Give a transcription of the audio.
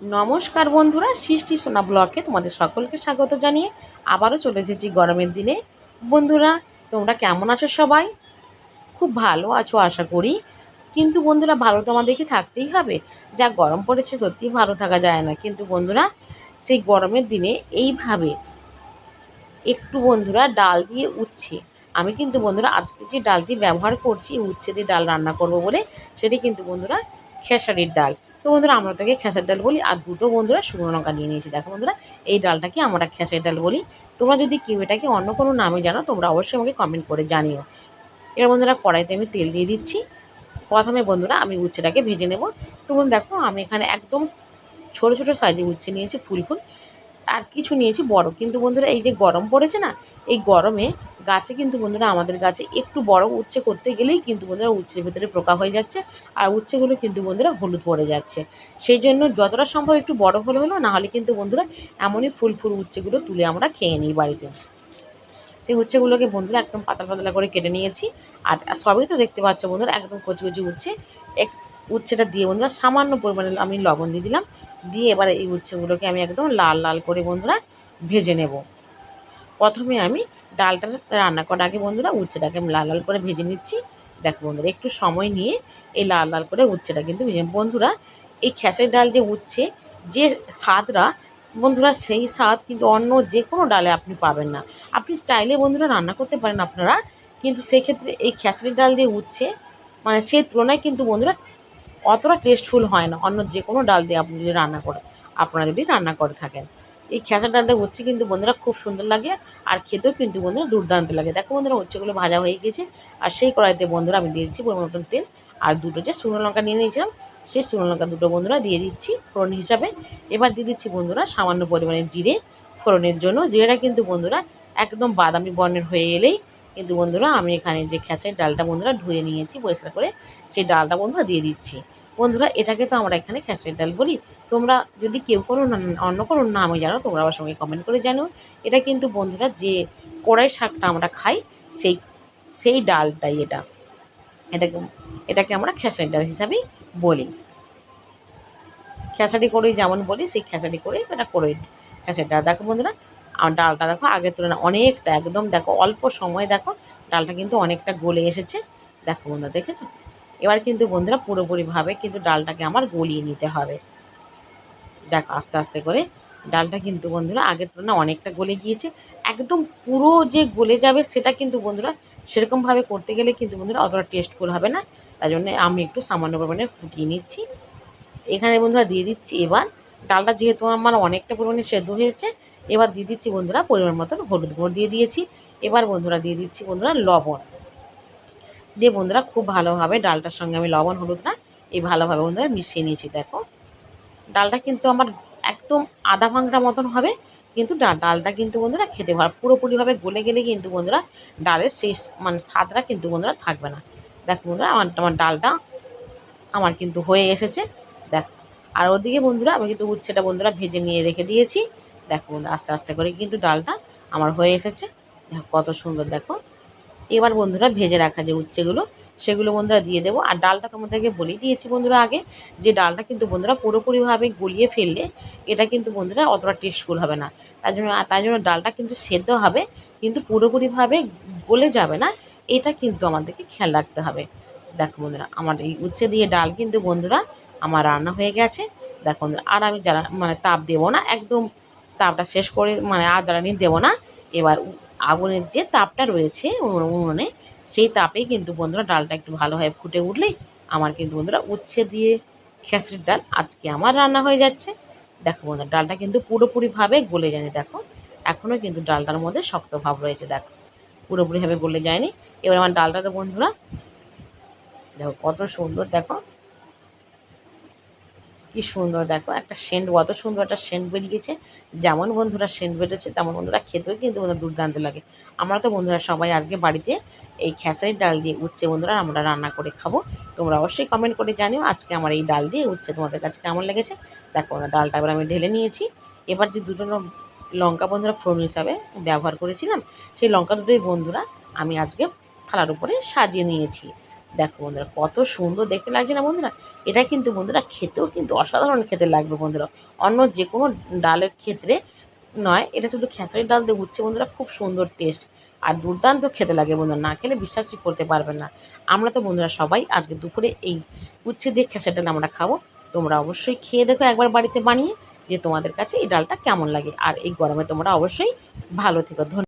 নমস্কার বন্ধুরা, সৃষ্টি সোনা ব্লকে তোমাদের সকলকে স্বাগত জানিয়ে আবারও চলে এসেছি গরমের দিনে। বন্ধুরা, তোমরা কেমন আছো সবাই? খুব ভালো আছো, আশা করি। কিন্তু বন্ধুরা, ভালো তো আমাদেরকে থাকতেই হবে। যা গরম পড়েছে, সত্যিই ভালো থাকা যায় না। কিন্তু বন্ধুরা, সেই গরমের দিনে এইভাবে একটু বন্ধুরা ডাল দিয়ে উচ্ছে। আমি কিন্তু বন্ধুরা, আজকে যে ডাল দিয়ে ব্যবহার করছি, উচ্ছে দিয়ে ডাল রান্না করব বলে, সেটি কিন্তু বন্ধুরা খেসারির ডাল। তো বন্ধুরা, আমরা তাকে খেসার ডাল বলি, আর দুটো বন্ধুরা শুকনো লঙ্কা নিয়ে নিয়েছি। দেখো বন্ধুরা, এই ডালটাকে আমরা খেঁসার ডাল বলি? তোমরা যদি কেউ এটাকে অন্য কোনো নামে জানো, তোমরা অবশ্যই আমাকে কমেন্ট করে জানিও। এবার বন্ধুরা, কড়াইতে আমি তেল দিয়ে দিচ্ছি। প্রথমে বন্ধুরা, আমি উচ্ছেটাকে ভেজে নেব। তো দেখো, আমি এখানে একদম ছোটো ছোটো সাইজে উচ্ছে নিয়েছি, ফুল ফুল। আর কিছু নিয়েছি বড়। কিন্তু বন্ধুরা, এই যে গরম পড়েছে না, এই গরমে গাছে কিন্তু বন্ধুরা আমাদের গাছে একটু বড় উচ্ছে করতে গেলেই কিন্তু বন্ধুরা উচ্ছের ভেতরে পোকা হয়ে যাচ্ছে আর উচ্ছেগুলো কিন্তু বন্ধুরা হলুদ পড়ে যাচ্ছে। সেই জন্য যতটা সম্ভব একটু বড় হলে হলো নাহলে কিন্তু বন্ধুরা এমনই ফুল ফুল উচ্ছেগুলো তুলে আমরা খেয়ে নিই বাড়িতে। সেই উচ্ছেগুলোকে বন্ধুরা একদম পাতলা পাতলা করে কেটে নিয়েছি। আর সবই তো দেখতে পাচ্ছ বন্ধুরা, একদম কচি কচি উচ্ছে। এক উচ্ছেটা দিয়ে বন্ধুরা সামান্য পরিমাণে আমি লবণ দিয়ে দিলাম। দিয়ে এবার এই উচ্ছেগুলোকে আমি একদম লাল লাল করে বন্ধুরা ভেজে নেব। প্রথমে আমি ডালটা রান্না করার আগে বন্ধুরা উচ্ছেটাকে আমি লাল লাল করে ভেজে নিচ্ছি। দেখো বন্ধুরা, একটু সময় নিয়ে এই লাল লাল করে উচ্ছেটা কিন্তু ভেজে বন্ধুরা, এই খেসের ডাল যে উচ্ছে, যে স্বাদটা, বন্ধুরা সেই স্বাদ কিন্তু অন্য যে কোনো ডালে আপনি পাবেন না। আপনি চাইলে বন্ধুরা রান্না করতে পারেন আপনারা, কিন্তু সেক্ষেত্রে এই খেসারি ডাল দিয়ে উচ্ছে মানে সেই তুলনায় কিন্তু বন্ধুরা অতটা টেস্টফুল হয় না। অন্য যে কোনো ডাল দিয়ে আপনি যদি রান্না করেন আপনারা যদি রান্না করে থাকেন। এই খেসার ডালটা উচ্ছে কিন্তু বন্ধুরা খুব সুন্দর লাগে, আর খেতেও কিন্তু বন্ধুরা দুর্দান্ত লাগে। দেখো বন্ধুরা, উচ্ছেগুলো ভাজা হয়ে গেছে, আর সেই কড়াইতে বন্ধুরা আমি দিয়ে দিচ্ছি পরিমাণ মতন তেল, আর দুটো যে শুকনো লঙ্কা নিয়ে নিয়েছিলাম, সেই শুকনো লঙ্কা দুটো বন্ধুরা দিয়ে দিচ্ছি ফোড়ন হিসাবে। এবার দিয়ে দিচ্ছি বন্ধুরা সামান্য পরিমাণে জিরে, ফোড়নের জন্য। জিরেটা কিন্তু বন্ধুরা একদম বাদামি বর্ণের হয়ে এলেই কিন্তু বন্ধুরা, আমি এখানে যে খেঁচের ডালটা বন্ধুরা ধুয়ে নিয়েছি, পরিষ্কার করে সেই ডালটা বন্ধুরা দিয়ে দিচ্ছি। বন্ধুরা, এটাকে তো আমরা এখানে খেঁচের ডাল বলি। তোমরা যদি কেউ কোনো অন্য কোনো নামে জানো, তোমরা আমার সঙ্গে কমেন্ট করে জানো এটা কিন্তু বন্ধুরা যে কড়াই শাকটা আমরা খাই, সেই সেই ডালটাই এটা। এটাকে এটাকে আমরা খেসারি ডাল হিসাবেই বলি। খেসারি করেই যেমন বলি, সেই খেসারি করেই এটা করে খেসারি ডাল। দেখো বন্ধুরা আর ডালটা দেখো আগের তুলনায় অনেকটা, একদম দেখো অল্প সময় দেখো ডালটা কিন্তু অনেকটা গলে এসেছে। দেখো বন্ধুরা, দেখেছ? এবার কিন্তু বন্ধুরা পুরোপুরিভাবে কিন্তু ডালটাকে আমার গলিয়ে নিতে হবে। দেখো আস্তে আস্তে করে ডালটা কিন্তু বন্ধুরা আগের তুলনায় অনেকটা গলে গিয়েছে। একদম পুরো যে গলে যাবে সেটা কিন্তু বন্ধুরা সেরকমভাবে করতে গেলে কিন্তু বন্ধুরা অতটা টেস্টফুল হবে না। তাই জন্য আমি একটু সামান্য পরিমাণে ফুটিয়ে নিচ্ছি। এখানে বন্ধুরা দিয়ে দিচ্ছি এবার। ডালটা যেহেতু আমার অনেকটা পরিমাণে সেদ্ধ হয়েছে এবার দিয়ে দিচ্ছি বন্ধুরা পরিমাণ মতন হলুদ গুঁড়ো দিয়ে দিয়েছি। এবার বন্ধুরা দিয়ে দিচ্ছি বন্ধুরা লবণ। দিয়ে বন্ধুরা খুব ভালোভাবে ডালটার সঙ্গে আমি লবণ হলুদটা এই ভালোভাবে বন্ধুরা মিশিয়ে নিয়েছি, দেখো। ডালটা কিন্তু আমার একদম আধা ভাঙটা মতন হবে, কিন্তু ডালটা কিন্তু বন্ধুরা খেতে ভালো পুরোপুরিভাবে গলে গেলে কিন্তু বন্ধুরা ডালের সেই মানে স্বাদটা কিন্তু বন্ধুরা থাকবে না। দেখো বন্ধুরা, আমার আমার ডালটা আমার কিন্তু হয়ে এসেছে, দেখো। আর ওদিকে বন্ধুরা আমি কিন্তু উচ্ছেটা বন্ধুরা ভেজে নিয়ে রেখে দিয়েছি। দেখো আস্তে আস্তে করে কিন্তু ডালটা আমার হয়ে এসেছে। দেখো কত সুন্দর, দেখো। এবার বন্ধুরা ভেজে রাখা যে উচ্ছেগুলো, সেগুলো বন্ধুরা দিয়ে দেবো। আর ডালটা তোমাদেরকে বলেই দিয়েছি বন্ধুরা আগে যে ডালটা কিন্তু বন্ধুরা পুরোপুরিভাবে গলিয়ে ফেললে এটা কিন্তু বন্ধুরা অতটা টেস্টফুল হবে না। তাই জন্য তাই জন্য ডালটা কিন্তু সেদ্ধ হবে, কিন্তু পুরোপুরিভাবে গলে যাবে না, এটা কিন্তু আমাদেরকে খেয়াল রাখতে হবে। দেখো বন্ধুরা, আমার এই উচ্ছে দিয়ে ডাল কিন্তু বন্ধুরা আমার রান্না হয়ে গেছে। দেখো বন্ধুরা, আর আমি যারা মানে তাপ দেবো না, একদম তাপটা শেষ করে মানে আর জ্বালানি দেবো না। এবার আগুনের যে তাপটা রয়েছে উনুনে সেই তাপেই কিন্তু বন্ধুরা ডালটা একটু ভালোভাবে ফুটে উঠলেই আমার কিন্তু বন্ধুরা উচ্ছে দিয়ে খেসরির ডাল আজকে আমার রান্না হয়ে যাচ্ছে। দেখো বন্ধুরা, ডালটা কিন্তু পুরোপুরিভাবে গলে যায়নি, দেখো। এখনও কিন্তু ডালটার মধ্যে শক্ত ভাব রয়েছে, দেখো। পুরোপুরিভাবে গলে যায়নি। এবার আমার ডালটাতে বন্ধুরা, দেখো কত সুন্দর, দেখো। কি সুন্দর, দেখো একটা সেন্ট অত সুন্দর একটা সেন্ট বেরিয়েছে। যেমন বন্ধুরা সেন্ট বেরোচ্ছে তেমন বন্ধুরা খেতেও কিন্তু বন্ধুরা দুর্দান্ত লাগে। আমরা তো বন্ধুরা সবাই আজকে বাড়িতে এই খেসারির ডাল দিয়ে উচ্ছে বন্ধুরা আমরা রান্না করে খাব। তোমরা অবশ্যই কমেন্ট করে জানিও আজকে আমার এই ডাল দিয়ে উচ্ছে তোমাদের কাছে কেমন লেগেছে। দেখো না, ডালটা এবার আমি ঢেলে নিয়েছি। এবার যে দুটো লঙ্কা বন্ধুরা ফোড়ন হিসাবে ব্যবহার করেছিলাম, সেই লঙ্কা দুটোই বন্ধুরা আমি আজকে থালার উপরে সাজিয়ে নিয়েছি। দেখো বন্ধুরা, কত সুন্দর দেখতে লাগছে না বন্ধুরা? এটা কিন্তু বন্ধুরা খেতেও কিন্তু অসাধারণ খেতে লাগবে বন্ধুরা। অন্য যে কোনো ডালের ক্ষেত্রে নয়, এটা শুধু খেসারির ডাল দিয়ে উচ্ছে বন্ধুরা, খুব সুন্দর টেস্ট আর দুর্দান্ত খেতে লাগে বন্ধুরা, না খেলে বিশ্বাসই করতে পারবেন না। আমরা তো বন্ধুরা সবাই আজকে দুপুরে এই উচ্ছে দিয়ে খেসারি ডাল আমরা খাব। তোমরা অবশ্যই খেয়ে দেখো একবার বাড়িতে বানিয়ে যে তোমাদের কাছে এই ডালটা কেমন লাগে। আর এই গরমে তোমরা অবশ্যই ভালো থেকো। ধন্যবাদ।